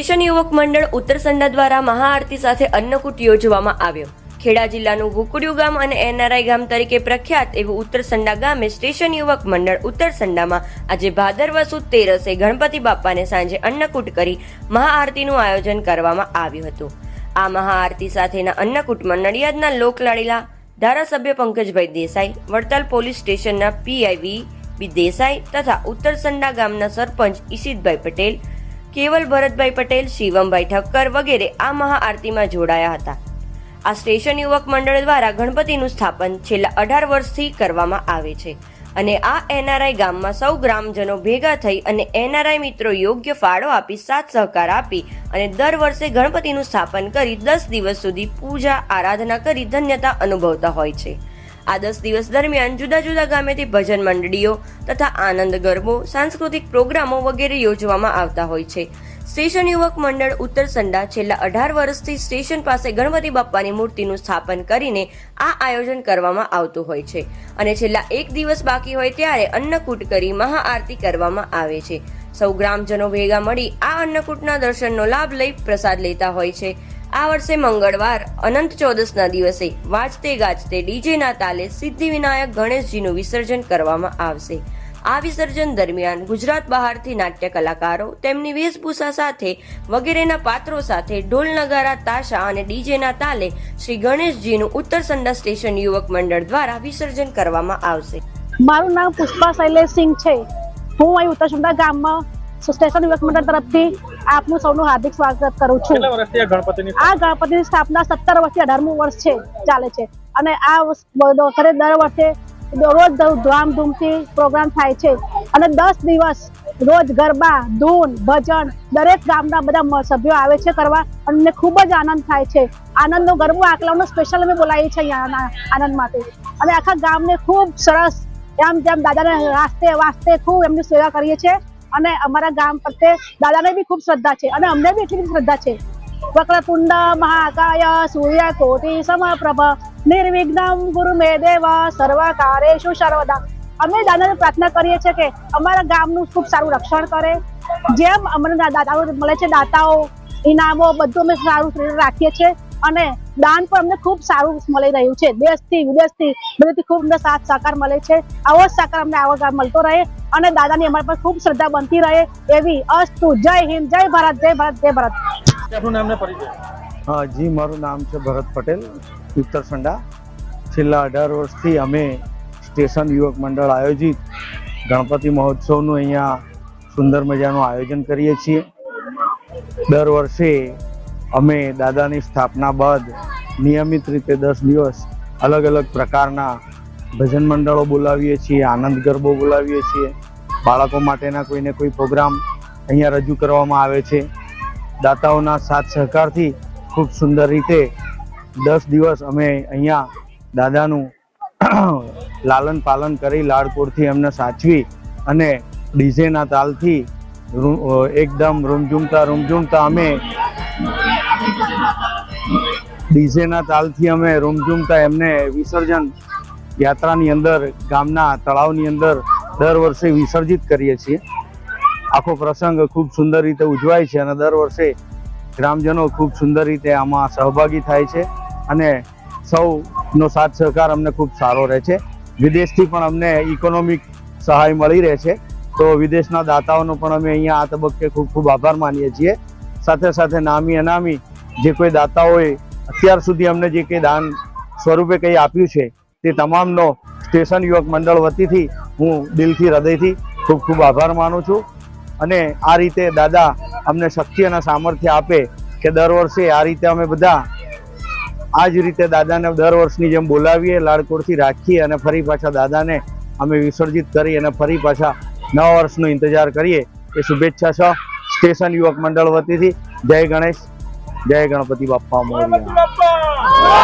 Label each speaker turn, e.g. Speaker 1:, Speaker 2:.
Speaker 1: Station યુવક મંડળ ઉત્તરસંડા દ્વારા મહાઆરતી સાથે અન્નકૂટ યોજવામાં આવ્યો. ખેડા જિલ્લાનું ગુકુડિયું ગામ અને એનઆરઆઈ ગામ તરીકે પ્રખ્યાત એવું ઉત્તરસંડા ગામે સ્ટેશન યુવક મંડળ ઉત્તરસંડામાં આજે ભાદરવા સુદ તેરસે ગણપતિ બાપાને સાંજે અન્નકૂટ કરી મહાઆરતીનું આયોજન કરવામાં આવ્યું હતું. આ મહાઆરતી સાથેના અન્નકૂટમાં નડિયાદના લોકલાડીલા ધારાસભ્ય પંકજભાઈ દેસાઈ, વડતાલ પોલીસ સ્ટેશનના પીઆઈવી બી દેસાઈ તથા ઉત્તરસંડા ગામના સરપંચ ઈશિતભાઈ પટેલ કેવલ ભરતભાઈ પટેલ, શિવમભાઈ ઠક્કર વગેરે આ મહાઆરતીમાં જોડાયા હતા. આ સ્ટેશન યુવક મંડળ દ્વારા ગણપતિનું સ્થાપન છેલ્લા અઢાર વર્ષથી કરવામાં આવે છે અને આ એનઆરઆઈ ગામમાં સૌ ગ્રામજનો ભેગા થઈ અને એનઆરઆઈ મિત્રો યોગ્ય ફાળો આપી, સાથ સહકાર આપી અને દર વર્ષે ગણપતિનું સ્થાપન કરી દસ દિવસ સુધી પૂજા, આરાધના કરી ધન્યતા અનુભવતા હોય છે. આ દસ દિવસ દરમિયાન જુદા જુદા ગામેથી ભજન મંડળીઓ તથા આનંદ ગરબો, સાંસ્કૃતિક પ્રોગ્રામો વગેરે યોજવામાં આવતા હોય છે. સ્ટેશન યુવક મંડળ ઉત્તર સંડા છેલ્લા અઢાર વર્ષથી સ્ટેશન પાસે ગણપતિ બાપ્પાની મૂર્તિનું સ્થાપન કરીને આ આયોજન કરવામાં આવતું હોય છે અને છેલ્લા એક દિવસ બાકી હોય ત્યારે અન્નકૂટ કરી મહાઆરતી કરવામાં આવે છે. સૌ ગ્રામજનો ભેગા મળી આ અન્નકૂટના દર્શનનો લાભ લઈ પ્રસાદ લેતા હોય છે. આ વર્ષે મંગળવાર, અનંત ચોદસના દિવસે વાજતે ગાજતે ડીજેના તાલે સિદ્ધિવિનાયક ગણેશજીનું વિસર્જન કરવામાં આવશે. આ વિસર્જન દરમિયાન ગુજરાત બહારથી નાટ્ય કલાકારો, તેમની વેશભૂષા સાથે વગેરેના પાત્રો સાથે ઢોલ નગારા, તાશા અને ડીજેના તાલે શ્રી ગણેશજીનું ઉત્તરસંડા સ્ટેશન યુવક મંડળ દ્વારા વિસર્જન કરવામાં આવશે.
Speaker 2: મારું નામ પુષ્પા શૈલેષસિંહ છે. હું અહીં ઉત્તરસુંદા ગામમાં સ્ટેશન યુવક મંડળ તરફથી આપનું સૌનું હાર્દિક સ્વાગત કરું છું.
Speaker 3: આ ગણપતિની
Speaker 2: સ્થાપના સત્તર વર્ષથી અઢારમું વર્ષ છે ચાલે છે. અને આ વસ- દર વર્ષે રોજ ધામધૂમથી પ્રોગ્રામ થાય છે. અને દસ દિવસ રોજ ગરબા ધૂન ભજન દરેક ગામના બધા સભ્યો આવે છે કરવા અને ખૂબ જ આનંદ થાય છે. આનંદનો ગરબો આકલાવનો સ્પેશિયલ અમે બોલાવીએ છીએ આનંદ માટે. અને આખા ગામને ખૂબ સરસ એમ જેમ દાદાને વાસ્તે વાસ્તે ખૂબ એમની સેવા કરીએ છીએ. અને અમારા ગામ પ્રત્યે દાદાને બી ખૂબ શ્રદ્ધા છે અને અમને બી એટલી શ્રદ્ધા છે. વક્રતુંડ મહાકાય સૂર્ય કોટી સમપ્રભ નિર્વિઘ્નમ ગુરુ મે દેવ સર્વ સર્વદા. અમે દાદાને પ્રાર્થના કરીએ છીએ કે અમારા ગામનું ખૂબ સારું રક્ષણ કરે. જેમ અમને દાદાઓ મળે છે, દાતાઓ, ઇનામો, બધું અમે સારું રાખીએ છીએ અને દાન પણ અમને ખૂબ સારું મળી રહ્યું છે. દેશથી વિદેશથી બધેથી ખૂબ અમને સાથ સહકાર મળે છે. આવો જ સહકાર અમને આવો મળતો રહે અને દાદાની અમારા પર ખૂબ શ્રદ્ધા બનતી રહે એવી અસ્તુ. જય હિન્દ જય ભારત જય ભારત જય ભારત.
Speaker 4: હા જી મારું નામ છે ભરત પટેલ ઉત્તરસંડા છેલ્લા અઢાર વર્ષથી અમે સ્ટેશન યુવક મંડળ આયોજિત ગણપતિ મહોત્સવનું અહીંયા સુંદર મજાનું આયોજન કરીએ છીએ. દર વર્ષે અમે દાદાની સ્થાપના બાદ નિયમિત રીતે દસ દિવસ અલગ અલગ પ્રકારના ભજન મંડળો બોલાવીએ છીએ, આનંદ ગરબો બોલાવીએ છીએ. બાળકો માટેના કોઈને કોઈ પ્રોગ્રામ અહીંયા રજૂ કરવામાં આવે છે. દાતાઓના સાથ સહકારથી ખૂબ સુંદર રીતે દસ દિવસ અમે અહીંયા દાદાનું લાલન પાલન કરી લાડકોડથી એમને સાચવી અને ડીજેના તાલથી એકદમ રૂમઝૂમતા રૂમઝૂમતા અમે ડીજેના તાલથી અમે રૂમઝૂમતા એમને વિસર્જન યાત્રાની અંદર, ગામના તળાવની અંદર દર વર્ષે વિસર્જિત કરીએ છીએ. આખો પ્રસંગ ખૂબ સુંદર રીતે ઉજવાય છે અને દર વર્ષે ગ્રામજનો ખૂબ સુંદર રીતે આમાં સહભાગી થાય છે અને સૌનો સાથ સહકાર અમને ખૂબ સારો રહે છે. વિદેશથી પણ અમને ઇકોનોમિક સહાય મળી રહે છે. તો વિદેશના દાતાઓનો પણ અમે અહીંયા આ તબક્કે ખૂબ ખૂબ આભાર માનીએ છીએ. સાથે સાથે નામી અનામી જે કોઈ દાતાઓએ અત્યાર સુધી અમને જે કંઈ દાન સ્વરૂપે કંઈ આપ્યું છે, તે તમામનો સ્ટેશન યુવક મંડળ વતીથી હું દિલથી હૃદયથી ખૂબ ખૂબ આભાર માનું છું. અને આ રીતે દાદા અમને શક્તિ અને સામર્થ્ય આપે કે દર વર્ષે આ રીતે અમે બધા આ જ રીતે દાદાને દર વર્ષની જેમ બોલાવીએ લાડકોડથી રાખીએ અને ફરી પાછા દાદાને અમે વિસર્જિત કરી અને ફરી પાછા નવા વર્ષનો ઇંતજાર કરીએ. એ શુભેચ્છા છે સ્ટેશન યુવક મંડળ વતીથી. જય ગણેશ. જય ગણપતિ બાપ્પા મોરયા.